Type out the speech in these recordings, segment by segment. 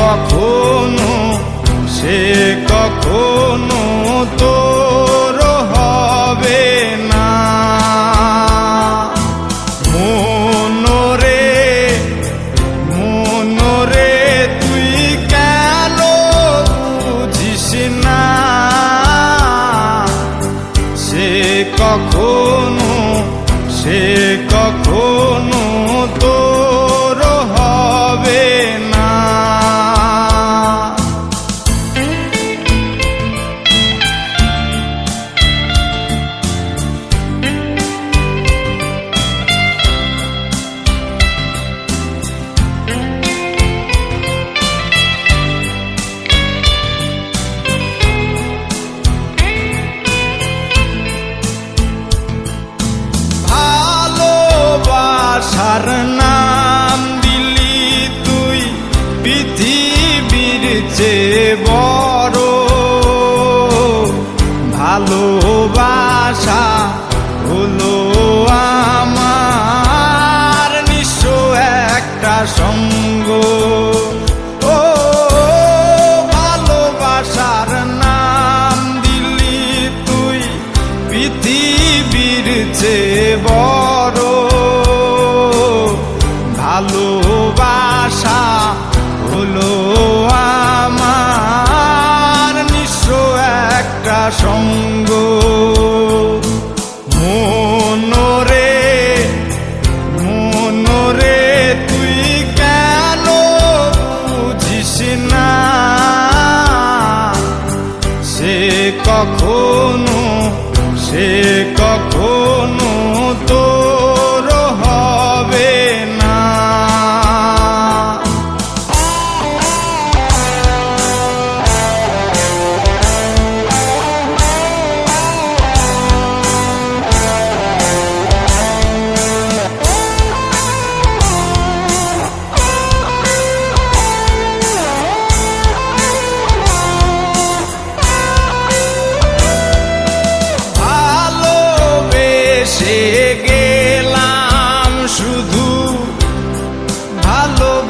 কখনো, সে কখনো তোর হবে না। মনরে মনরে তুই কেন বুঝিস না? সে কখনো সে কখনো চেয়ে বড় ভালোবাসা হলো আমার নিঃস্ব একটা সঙ্গ। ও ভালোবাসার নাম দিলি তুই পৃথিবীর চেয়ে মনরে মনরে তুই কেন বুঝিস না? সে কখনো সে কখনো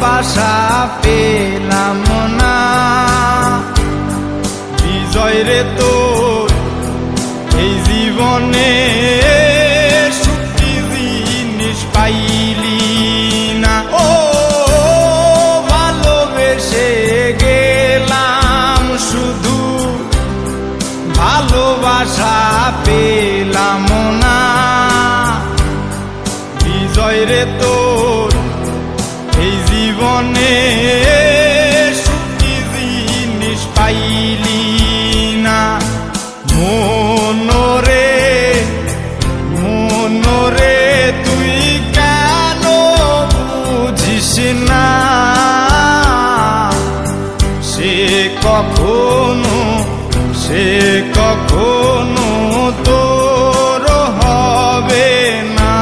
ভালোবাসা পেলাম না। বিজয় রে তোর এই জীবনে না। ও গেলাম শুধু। ভালোবাসা পেলাম না। বিজয় রে তোর কখনো, সে কখনো তোর হবে না।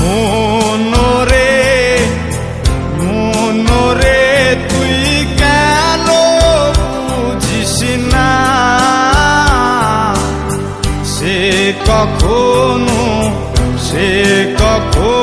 মনরে মনরে তুই কেন বুঝিস না? সে কখনো সে কখনো